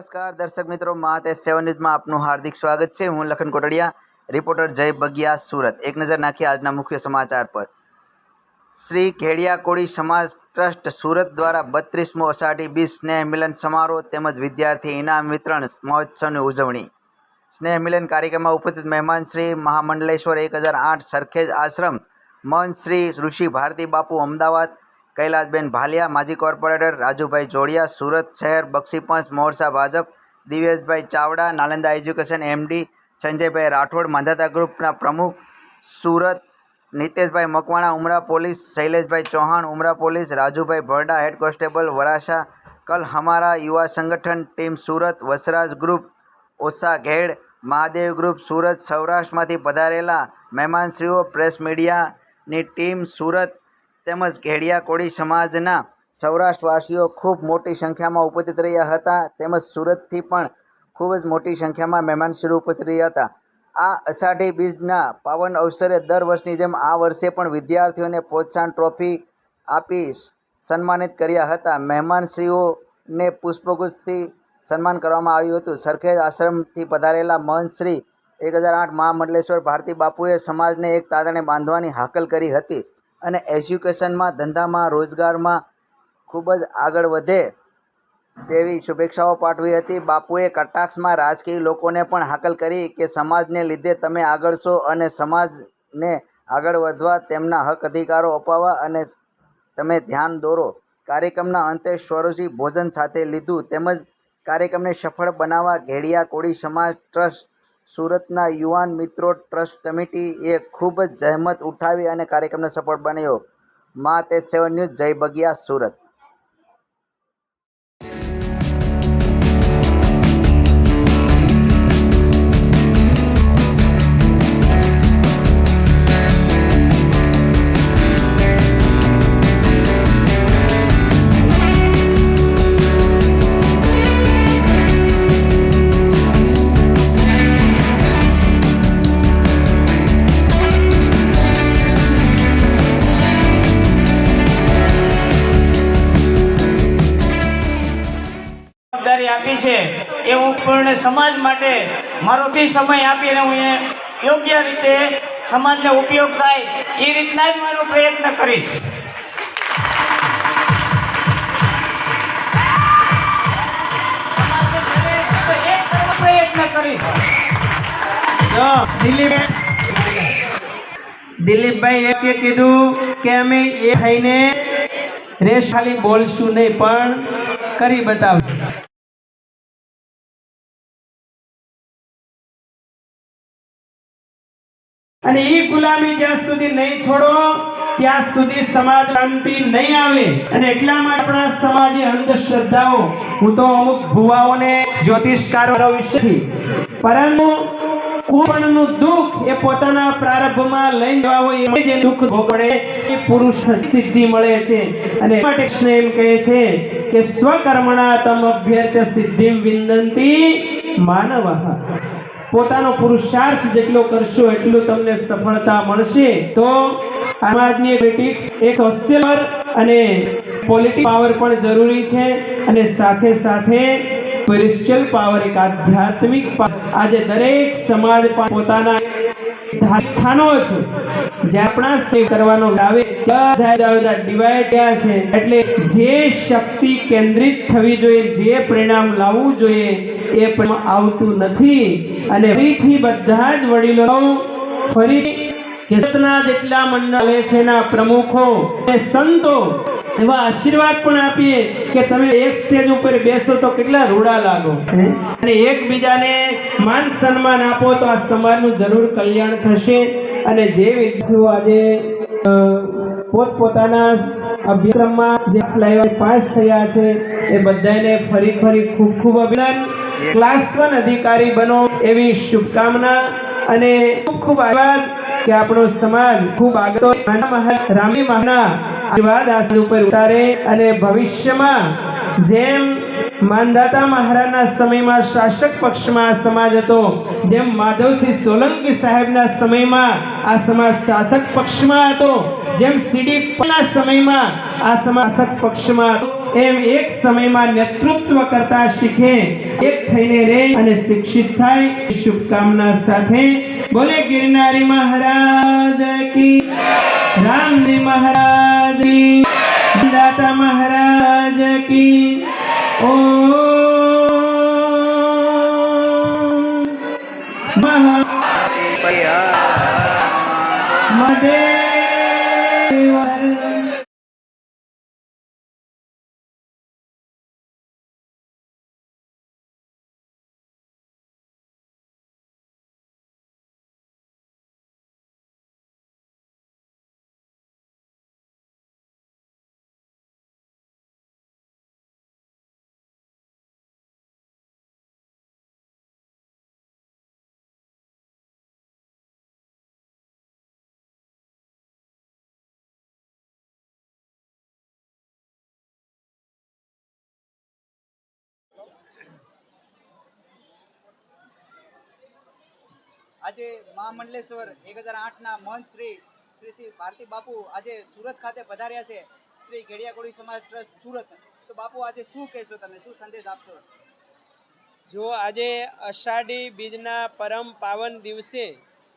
નમસ્કાર, દર્શક મિત્રો મહાતે સેવન ન્યૂઝમાં આપનું હાર્દિક સ્વાગત છે. હું લખન કોટડિયા, રિપોર્ટર જય બગિયા, સુરત. એક નજર નાખીએ આજના મુખ્ય સમાચાર પર. શ્રી ખેડિયાકોડી સમાજ ટ્રસ્ટ સુરત દ્વારા બત્રીસમો અષાઢી બીજ સ્નેહ મિલન સમારોહ તેમજ વિદ્યાર્થી ઇનામ વિતરણ મહોત્સવની ઉજવણી. સ્નેહ મિલન કાર્યક્રમમાં ઉપસ્થિત મહેમાન શ્રી મહામંડલેશ્વર એક હજાર આઠ સરખેજ આશ્રમ, મહંત શ્રી ઋષિ ભારતી બાપુ અમદાવાદ કૈલાસબેન ભાલિયા, માજી કોર્પોરેટર રાજુભાઈ જોડિયા, સુરત શહેર બક્ષીપંચ મોરસા ભાજપ દિવેશભાઈ ચાવડા, નાલંદા એજ્યુકેશન એમડી, સંજયભાઈ રાઠોડ, માંધાતા ગ્રુપના પ્રમુખ, Surat Niteshbhai Makwana, Umra police, Shaileshbhai Chauhan, Umra police, Rajubhai Bharda, head constable, Varachha, Kal Hamara Yuva Sangathan team Surat, Vasraj group, Osa Ghed, Mahadev group Surat, સૌરાષ્ટ્રમાંથી પધારેલા મહેમાનશ્રીઓ, પ્રેસ મીડિયાની team Surat તેમજ ઘેડિયા કોળી સમાજના સૌરાષ્ટ્રવાસીઓ ખૂબ મોટી સંખ્યામાં ઉપસ્થિત રહ્યા હતા. તેમજ સુરતથી પણ ખૂબ જ મોટી સંખ્યામાં મહેમાનશ્રીઓ ઉપસ્થિત રહ્યા હતા. આ અષાઢી બીજના પાવન અવસરે દર વર્ષની જેમ આ વર્ષે પણ વિદ્યાર્થીઓને પ્રોત્સાહન ટ્રોફી આપી સન્માનિત કર્યા હતા. મહેમાનશ્રીઓને પુષ્પગુચ્છથી સન્માન કરવામાં આવ્યું હતું. સરખેજ આશ્રમથી પધારેલા મહંતશ્રી એક હજાર આઠ મહામંડલેશ્વર ભારતી બાપુએ સમાજને એક તાદાને બાંધવાની હાકલ કરી હતી. અને એજ્યુકેશનમાં, ધંધામાં, રોજગારમાં ખૂબ જ આગળ વધે તેવી શુભેચ્છાઓ પાઠવી હતી. બાપુએ કટાક્ષમાં રાજકીય લોકોને પણ હાકલ કરી કે સમાજને લીધે તમે આગળ છો અને સમાજને આગળ વધવા તેમના હક અધિકારો અપાવવા અને તમે ધ્યાન દોરો. કાર્યક્રમના અંતે સ્વરૂચિ ભોજન સાથે લીધું. તેમજ કાર્યક્રમને સફળ બનાવવા ઘેડિયા, કોળી સમાજ ટ્રસ્ટ સુરતના યુવાન મિત્રો ટ્રસ્ટ કમિટીએ ખૂબ જ જહેમત ઉઠાવી અને કાર્યક્રમને સફળ બનાવ્યો. મા તે સેવન ન્યૂઝ, જય બગિયા, સુરત. આપી છે એ હું પૂર્ણ સમાજ માટે મારો બી સમય આપીને હું એને યોગ્ય રીતે સમાજને ઉપયોગ થાય એ રીતના જ મારો પ્રયત્ન કરીશ. પ્રયત્ન કરીશ દિલીપભાઈ દિલીપ દિલીપભાઈ એ કીધું કે અમે એ થઈને રેસ ખાલી બોલશું નહીં, પણ કરી બતાવશું. અને એ ગુલામી જ્યાં સુધી નહીં છોડો, ત્યાં સુધી સમાજ ક્રાંતિ નહીં આવે. અને એટલા માટે આપણા સમાજે અંધશ્રદ્ધાઓ. હું તો અમુક ભુવાઓને જ્યોતિષકારો વિશેથી. પરંતુ દુઃખ એ પોતાના પ્રારંભમાં લઈ જવા હોય એ જે દુઃખ ભોગવે એ પુરુષ સિદ્ધિ મળે છે. અને માટે એમ કહે છે કે સ્વકર્મણા તમ અભ્યર્ચ સિદ્ધિમ વિંદંતી માનવ. પોતાનો પુરુષાર્થ જેટલો કરશો એટલું તમને સફળતા મળશે. તો સમાજની ક્રિટિક્સ એક સોશિયલ અને પોલિટિક પાવર પણ જરૂરી છે અને સાથે સાથે સ્પિરિચ્યુઅલ પાવર એક આધ્યાત્મિક આજે દરેક સમાજ પોતાના સ્થાનો છે જે આપણા સેવ કરવાનો આવે બધા જુદા થયા છે. એટલે જે શક્તિ કેન્દ્રિત થવી જોઈએ, જે પરિણામ લાવવું જોઈએ, એ પણ આવતું નથી. અને ફરીથી બધા જ વડીલો ફરી કેસરના જેટલા મંડળે છે એના પ્રમુખો અને સંતો, એવા આશીર્વાદ પણ આપીએ કે તમે એક સ્ટેજ ઉપર બેસો તો કેટલા રૂડા લાગો. અને એકબીજાને માન સન્માન આપો તો આ સમાજનું જરૂર કલ્યાણ થશે. અને જે વિદ્યાર્થીઓ આજે પોતપોતાના અભ્યાસક્રમમાં જે લાઈવ પાસ થયા છે, એ બધાને ફરી ફરી ખૂબ ખૂબ અભિનંદન. ક્લાસ વન અધિકારી બનો એવી શુભકામના અને ખૂબ ખૂબ આભાર કે આપણો સમાજ ખૂબ આગળ રામી મહાના આશીર્વાદ આ સમાજ ઉપર ઉતારે અને ભવિષ્યમાં જેમ માનદાતા મહારાજના સમયમાં શાસક પક્ષમાં સમાજ હતો. જેમ માધવસિંહ સોલંકી સાહેબના સમયમાં આ સમાજ શાસક પક્ષમાં હતો. જેમ સીડી ના સમયમાં આ સમાજ પક્ષમાં હતો. એમ એક સમયમાં નેતૃત્વ કરતા શીખે, એક થઈને રહે અને શિક્ષિત થાય. શુભકામના સાથે બોલે ગિરનારી મહારાજ કી રામજી મહારાજ દાતા મહારાજ કી આજે મહામંડલેશ્વર એક હજાર આઠના મહંત શ્રી શ્રી શ્રી ભારતી બાપુ આજે સુરત ખાતે પધાર્યા છે. શ્રી ઘેડિયાકોળી સમાજ ટ્રસ્ટ સુરત. તો બાપુ, આજે શું કહેશો તમે? શું સંદેશ આપશો? જો આજે અષાઢી બીજના પરમ પાવન દિવસે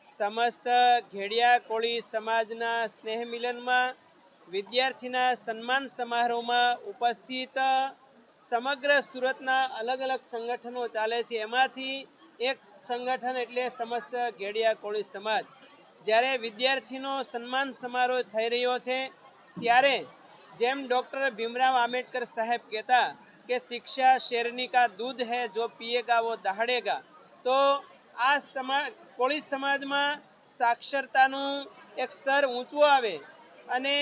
સમસ્ત ઘેડિયા કોળી સમાજના સ્નેહ મિલનમાં વિદ્યાર્થીના સન્માન સમારોહમાં ઉપસ્થિત સમગ્ર સુરતના અલગ અલગ સંગઠનો ચાલે છે. એમાંથી એક સંગઠન એટલે સમસ્ત ઘેડિયા કોળી સમાજ. જ્યારે વિદ્યાર્થીનો સન્માન સમારોહ થઈ રહ્યો છે, ત્યારે જેમ ડૉક્ટર ભીમરાવ આંબેડકર સાહેબ કહેતા કે શિક્ષા શેરની કા દૂધ હે જો પીએગા વો દહાડેગા તો આ સમાજ કોળી સમાજમાં સાક્ષરતાનું એક સ્તર ઊંચું આવે. અને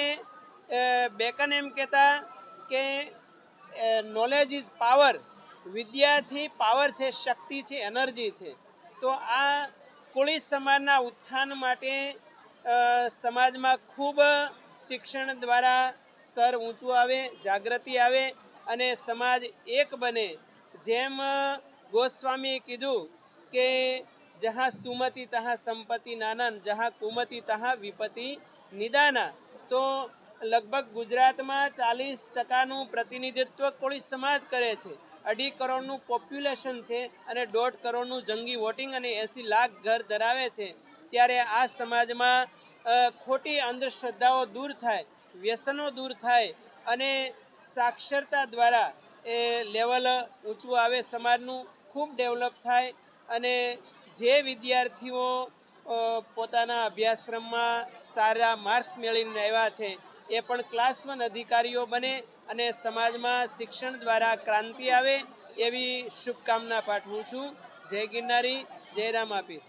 બેકન એમ કહેતા કે નોલેજ ઇઝ પાવર વિદ્યા છે પાવર છે, શક્તિ છે એનર્જી છે. તો આ કોળી સમાજના ઉત્થાન માટે સમાજમાં ખૂબ શિક્ષણ દ્વારા સ્તર ઊંચું આવે, જાગૃતિ આવે અને સમાજ એક બને. જેમ ગોસ્વામીએ કીધું કે, જહાં સુમતિ તહાં સંપત્તિ નાનાન, જહાં કુમતિ તહાં વિપત્તિ નિદાના. તો લગભગ ગુજરાતમાં ચાલીસ ટકાનું પ્રતિનિધિત્વ કોળી સમાજ કરે છે. અઢી કરોડનું પોપ્યુલેશન છે અને દોઢ કરોડનું જંગી વોટિંગ અને એંસી લાખ ઘર ધરાવે છે. ત્યારે આ સમાજમાં ખોટી અંધશ્રદ્ધાઓ દૂર થાય, વ્યસનો દૂર થાય અને સાક્ષરતા દ્વારા એ લેવલ ઊંચું આવે, સમાજનું ખૂબ ડેવલપ થાય અને જે વિદ્યાર્થીઓ પોતાના અભ્યાસક્રમમાં સારા માર્ક્સ મેળવીને આવ્યા છે, એ પણ ક્લાસ વન અધિકારીઓ બને અને સમાજમાં શિક્ષણ દ્વારા ક્રાંતિ આવે એવી શુભકામના પાઠવું છું. જય ગિરનારી, જય રામ આપી.